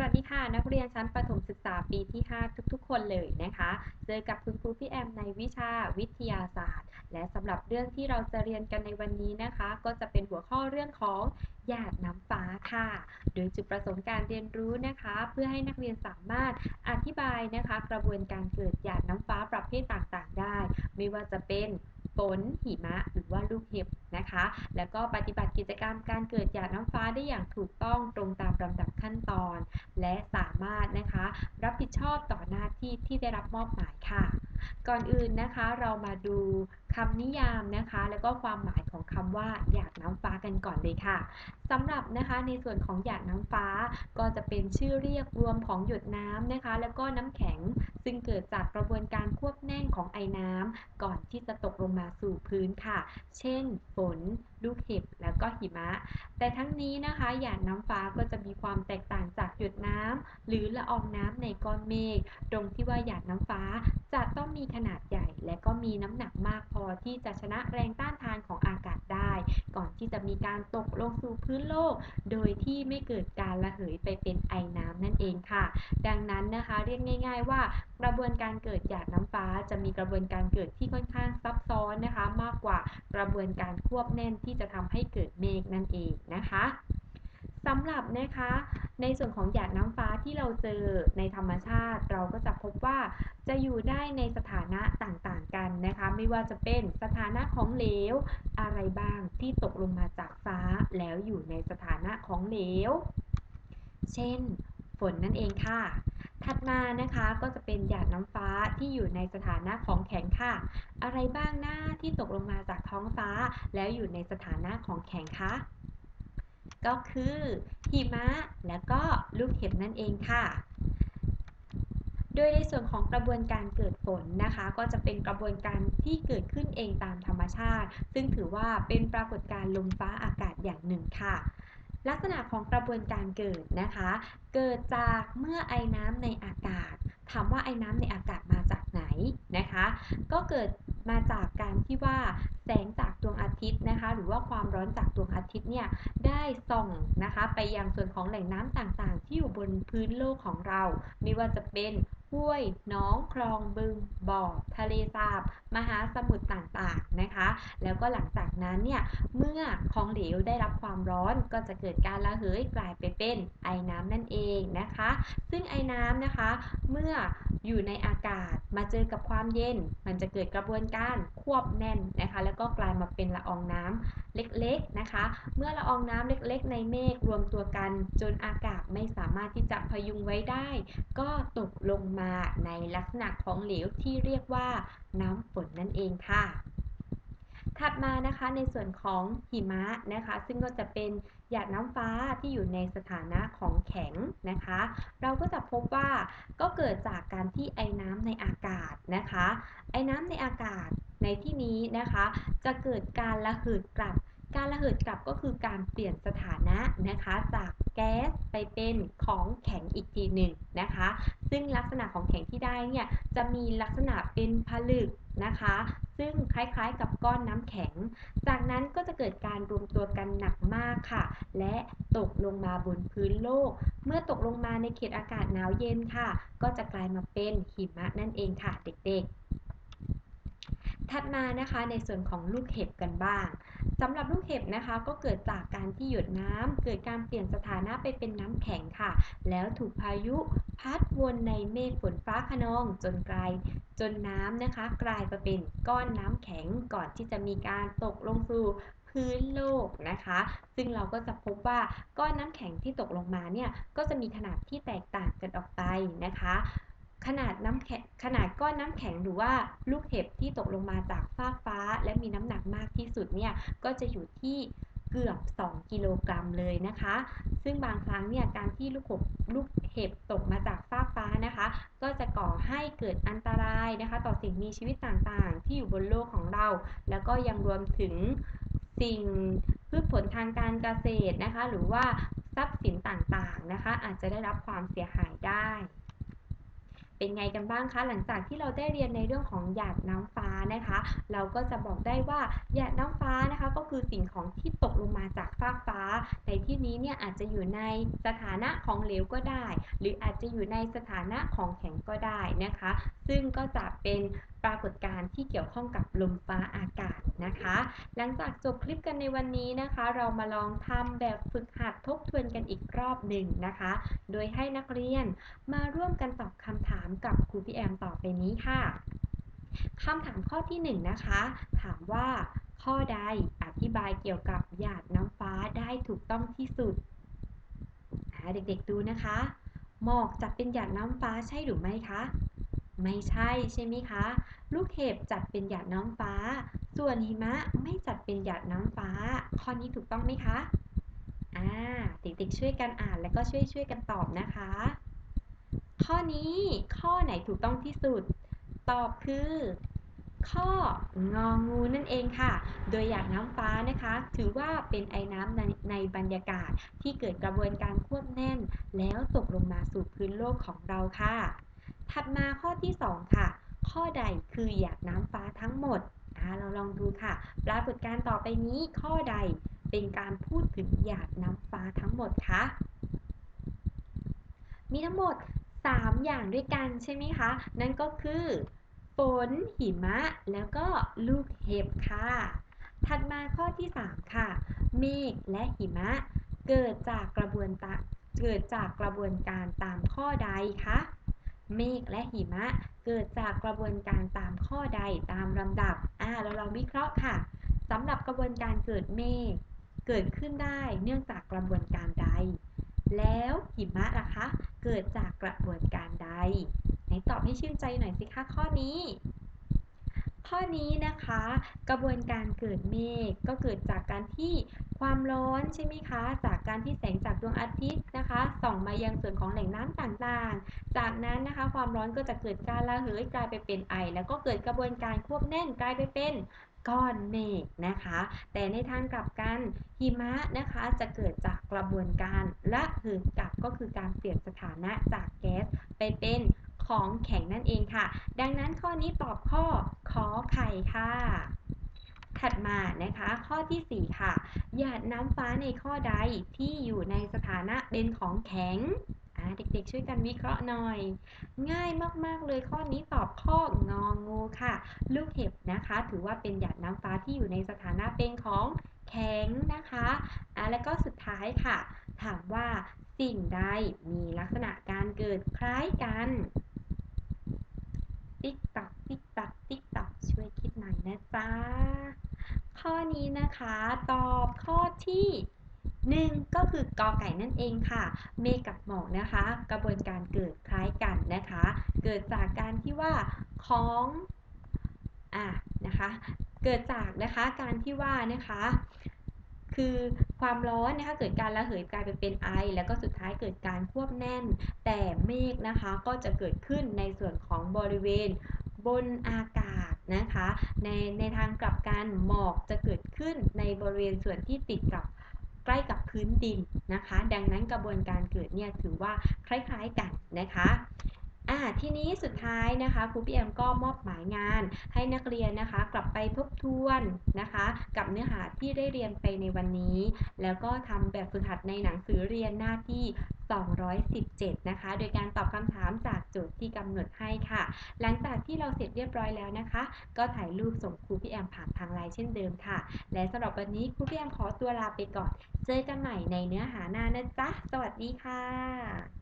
สวัสดีค่ะ นักเรียนชั้นประถมศึกษาปีที่ 5 ทุกๆ คนเลยนะคะ เจอกับคุณครูพี่แอมในวิชาวิทยาศาสตร์ และสำหรับเรื่องที่เราจะเรียนกันในวันนี้นะคะ ก็จะเป็นหัวข้อเรื่องของหยาดน้ำฟ้าค่ะ โดยจุดประสงค์การเรียนรู้นะคะ เพื่อให้นักเรียนสามารถอธิบายนะคะ กระบวนการเกิดหยาดน้ำฟ้าประเภทต่างๆ ได้ ไม่ว่าจะเป็น ฝน หิมะ หรือว่าลูกเห็บนะคะ แล้วก็ปฏิบัติกิจกรรมการเกิดหยาดน้ำฟ้าได้อย่างถูกต้องตรงตามลำดับขั้นตอน และสามารถนะคะ รับผิดชอบต่อหน้าที่ที่ได้รับมอบหมายค่ะ ก่อนอื่นนะคะเรามาดู คำนิยามนะคะ แล้วก็ความหมายของคำว่าหยาดน้ำฟ้ากันก่อนเลยค่ะสำหรับนะคะในส่วนของหยาดน้ำฟ้าก็จะเป็นชื่อเรียกรวมของหยดน้ำนะคะ แล้วก็น้ำแข็งซึ่งเกิดจากกระบวนการควบแน่นของไอน้ำก่อนที่จะตกลงมาสู่พื้นค่ะ เช่น ฝน ลูกเห็บ แล้วก็หิมะ แต่ทั้งนี้นะคะหยาดน้ำฟ้าก็จะมีความแตกต่างจากหยดน้ำหรือละอองน้ำในก้อนเมฆตรงที่ว่าหยาดน้ำฟ้าจะต้องมีขนาดใหญ่ และก็มีน้ำหนักมากพอที่จะชนะแรงต้านทานของอากาศได้ ก่อนที่จะมีการตกลงสู่พื้นโลก โดยที่ไม่เกิดการระเหยไปเป็นไอน้ำนั่นเองค่ะ ดังนั้นนะคะเรียกง่าย ๆ ว่ากระบวนการเกิดหยาดน้ำฟ้า จะมีกระบวนการเกิดที่ค่อนข้างซับซ้อนนะคะ มากกว่ากระบวนการควบแน่นที่จะทำให้เกิดเมฆนั่นเองนะคะสำหรับนะคะในส่วนของหยาดน้ำฟ้าที่เราเจอในธรรมชาติ เราก็จะพบว่า จะอยู่ได้ในสถานะต่างๆกันนะคะ ไม่ว่าจะเป็นสถานะของเหลว อะไรบ้างที่ตกลงมาจากฟ้าแล้วอยู่ในสถานะของเหลว เช่น ฝนนั่นเองค่ะ ถัดมานะคะก็จะเป็นหยาดน้ำฟ้าที่อยู่ในสถานะของแข็งค่ะ อะไรบ้างหน้าที่ตกลงมาจากท้องฟ้า แล้วอยู่ในสถานะของแข็งคะก็คือหิมะ และก็ลูกเห็บนั่นเองค่ะ โดยในส่วนของกระบวนการเกิดฝนนะคะ ก็จะเป็นกระบวนการที่เกิดขึ้นเองตามธรรมชาติ ซึ่งถือว่าเป็นปรากฏการณ์ลมฟ้าอากาศอย่างหนึ่งค่ะลักษณะของกระบวนการเกิดนะคะ เกิดจากเมื่อไอน้ำในอากาศ ถามว่าไอน้ำในอากาศมาจากไหนนะคะ ก็เกิดมาจากการที่ว่าแสงจากดวงอาทิตย์นะคะ หรือว่าความร้อนจากดวงอาทิตย์เนี่ยได้ส่องนะคะ ไปยังส่วนของแหล่งน้ำต่างๆ ที่อยู่บนพื้นโลกของเรา ไม่ว่าจะเป็น ห้วยน้อง คลอง บึง บ่อ ทะเลสาบ มหาสมุทรต่างๆ นะคะ แล้วก็หลังจากนั้นเนี่ย เมื่อของเหลวได้รับความร้อนก็จะเกิดการระเหยกลายไปเป็นไอน้ำนั่นเองนะคะ ซึ่งไอน้ำนะคะ เมื่ออยู่ในอากาศมาเจอกับความเย็น มันจะเกิดกระบวนการควบแน่นนะคะ แล้วก็กลายมาเป็นละอองน้ำเล็กๆนะคะ เมื่อละอองน้ำเล็กๆ ในเมฆรวมตัวกัน จนอากาศไม่สามารถที่จะพยุงไว้ได้ ก็ตกลงมาในลักษณะของเหลวที่เรียกว่าน้ำฝนนั่นเองค่ะ ถัดมานะคะในส่วนของหิมะนะคะ ซึ่งก็จะเป็นหยาดน้ำฟ้าที่อยู่ในสถานะของแข็งนะคะ เราก็จะพบว่าก็เกิดจากการที่ไอน้ำในอากาศนะคะ ไอน้ำในอากาศในที่นี้นะคะ จะเกิดการระเหิดกลับ การระเหิดกลับก็คือการเปลี่ยนสถานะนะคะ จากแก๊สไปเป็นของแข็งอีกทีหนึ่งนะคะ ซึ่งลักษณะของแข็งที่ได้เนี่ยจะมีลักษณะเป็นผลึกนะคะ ซึ่งคล้ายๆกับก้อนน้ำแข็ง จากนั้นก็จะเกิดการรวมตัวกันหนักมากค่ะ และตกลงมาบนพื้นโลก เมื่อตกลงมาในเขตอากาศหนาวเย็นค่ะ ก็จะกลายมาเป็นหิมะนั่นเองค่ะเด็กๆ ถัดมานะคะในส่วนของลูกเห็บกันบ้างสำหรับลูกเห็บนะคะ ก็เกิดจากการที่หยดน้ำเกิดการเปลี่ยนสถานะไปเป็นน้ำแข็งค่ะ แล้วถูกพายุพัดวนในเมฆฝนฟ้าขนองจนกลายจนน้ำนะคะ กลายมาเป็นก้อนน้ำแข็งก่อนที่จะมีการตกลงสู่พื้นโลกนะคะ ซึ่งเราก็จะพบว่าก้อนน้ำแข็งที่ตกลงมาเนี่ยก็จะมีขนาดที่แตกต่างกันออกไปนะคะ ขนาดน้ำแข็งขนาดก้อนน้ำแข็งหรือว่าลูกเห็บที่ตกลงมาจากฟากฟ้า และมีน้ำหนักมากที่สุดเนี่ยก็จะอยู่ที่เกือบ 2 กิโลกรัมเลยนะคะ ซึ่งบางครั้งเนี่ยการที่ลูกหบลูกเห็บตกมาจากฟาฟ้านะคะ ก็จะก่อให้เกิดอันตรายนะคะ ต่อสิ่งมีชีวิตต่างๆ ที่อยู่บนโลกของเรา แล้วก็ยังรวมถึงสิ่งพืชผลทางการเกษตรนะคะ หรือว่าทรัพย์สินต่างๆนะคะ อาจจะได้รับความเสียหายได้ เป็นไงกันบ้างคะ หลังจากที่เราได้เรียนในเรื่องของหยาดน้ำฟ้านะคะ เราก็จะบอกได้ว่าหยาดน้ำฟ้านะคะ ก็คือสิ่งของที่ตกลงมาจากฟากฟ้า ในที่นี้เนี่ยอาจจะอยู่ในสถานะของเหลวก็ได้ หรืออาจจะอยู่ในสถานะของแข็งก็ได้นะคะ ซึ่งก็จะเป็นปรากฏการณ์ที่เกี่ยวข้องกับลมฟ้าอากาศ นะคะ หลังจากจบคลิปกันในวันนี้นะคะ เรามาลองทำแบบฝึกหัดทบทวนกันอีกรอบหนึ่งนะคะ โดยให้นักเรียนมาร่วมกันตอบคำถามกับครูพี่แอมต่อไปนี้ค่ะคำถามข้อที่1นนะคะ ถามว่า ข้อใดอธิบายเกี่ยวกับหยาดน้ำฟ้าได้ถูกต้องที่สุดเด็กๆดูนะคะ หมอกจัดเป็นหยาดน้ำฟ้าใช่หรือไม่คะ ไม่ใช่ใช่ไหมคะ ลูกเห็บจัดเป็นหยาดน้ำฟ้า ส่วนหิมะไม่จัดเป็นหยาดน้ำฟ้า ข้อนี้ถูกต้องไหมคะ อ่า เด็กๆช่วยกันอ่านแล้วก็ช่วยช่วยกันตอบนะคะ ข้อนี้ข้อไหนถูกต้องที่สุด ตอบคือ ข้ององูนั่นเองค่ะ โดยหยาดน้ำฟ้านะคะ ถือว่าเป็นไอ้น้ำในในบรรยากาศที่เกิดกระบวนการควบแน่น แล้วตกลงมาสู่พื้นโลกของเราค่ะ ถัดมาข้อที่ 2 ค่ะ ข้อใดคือหยาดน้ำฟ้าทั้งหมด อ่าเราลองดูค่ะ ปรากฏการณ์ต่อไปนี้ข้อใดเป็นการพูดถึงหยาดน้ำฟ้าทั้งหมดคะ มีทั้งหมด 3 อย่างด้วยกันใช่ไหมคะ นั่นก็คือฝนหิมะ แล้วก็ลูกเห็บค่ะ ถัดมาข้อที่ 3 ค่ะ เมฆและหิมะ เกิดจากกระบวนการเกิดจากกระบวนการตามข้อใดคะ เมฆและหิมะ เกิดจากกระบวนการตามข้อใดตามลำดับ อ่า เราลองวิเคราะห์ค่ะสำหรับกระบวนการเกิดเมฆเกิดขึ้นได้เนื่องจากกระบวนการใด แล้วหิมะล่ะคะ เกิดจากกระบวนการใด ไหนตอบให้ชื่นใจหน่อยสิคะข้อนี้ ข้อนี้นะคะ กระบวนการเกิดเมฆก็เกิดจากการที่ความร้อนใช่ไหมคะ จากการที่แสงจากดวงอาทิตย์นะคะส่องมายังส่วนของแหล่งน้ำต่างๆ จากนั้นนะคะ ความร้อนก็จะเกิดการระเหยกลายไปเป็นไอ แล้วก็เกิดกระบวนการควบแน่นกลายไปเป็นก้อนเมฆนะคะ แต่ในทางกลับกันหิมะนะคะจะเกิดจากกระบวนการระเหยกลับก็คือการเปลี่ยนสถานะจากแก๊สไปเป็น ของแข็งนั่นเองค่ะ ดังนั้นข้อนี้ตอบข้อขอไข่ค่ะ ถัดมานะคะ ข้อที่ 4 ค่ะ หยาดน้ำฟ้าในข้อใดที่อยู่ในสถานะเป็นของแข็งเด็กๆ ช่วยกันวิเคราะห์หน่อย ง่ายมากๆเลยข้อนี้ตอบข้ององงูค่ะ ลูกเห็บนะคะ ถือว่าเป็นหยาดน้ำฟ้าที่อยู่ในสถานะเป็นของแข็งนะคะอะแล้วก็สุดท้ายค่ะ ถามว่าสิ่งใดมีลักษณะการเกิดคล้ายกัน ติ๊กตักติ๊กตักติ๊กตักช่วยคิดหน่อยนะจ๊ะ ข้อนี้นะคะตอบข้อที่หนึ่งก็คือกอไก่นั่นเองค่ะ เมฆกับหมอกนะคะ กระบวนการเกิดคล้ายกันนะคะ เกิดจากการที่ว่าของอะนะคะ เกิดจากนะคะการที่ว่านะคะ คือความร้อนนะคะเกิดการระเหยกลายไปเป็นไอ แล้วก็สุดท้ายเกิดการควบแน่น แต่เมฆนะคะก็จะเกิดขึ้นในส่วนของบริเวณบนอากาศนะคะ ในในทางกลับกันหมอกจะเกิดขึ้นในบริเวณส่วนที่ติดกับใกล้กับพื้นดินนะคะ ดังนั้นกระบวนการเกิดเนี่ยถือว่าคล้ายๆกันนะคะ อ่าทีนี้สุดท้ายนะคะครูพี่แอมก็มอบหมายงานให้นักเรียนนะคะ กลับไปทบทวนนะคะ กับเนื้อหาที่ได้เรียนไปในวันนี้ แล้วก็ทำแบบฝึกหัดในหนังสือเรียนหน้าที่ 217 นะคะ โดยการตอบคำถามจากโจทย์ที่กำหนดให้ค่ะ หลังจากที่เราเสร็จเรียบร้อยแล้วนะคะ ก็ถ่ายรูปส่งครูพี่แอมผ่านทางไลน์เช่นเดิมค่ะ และสำหรับวันนี้ครูพี่แอมขอตัวลาไปก่อน เจอกันใหม่ในเนื้อหาหน้านะจ๊ะ สวัสดีค่ะ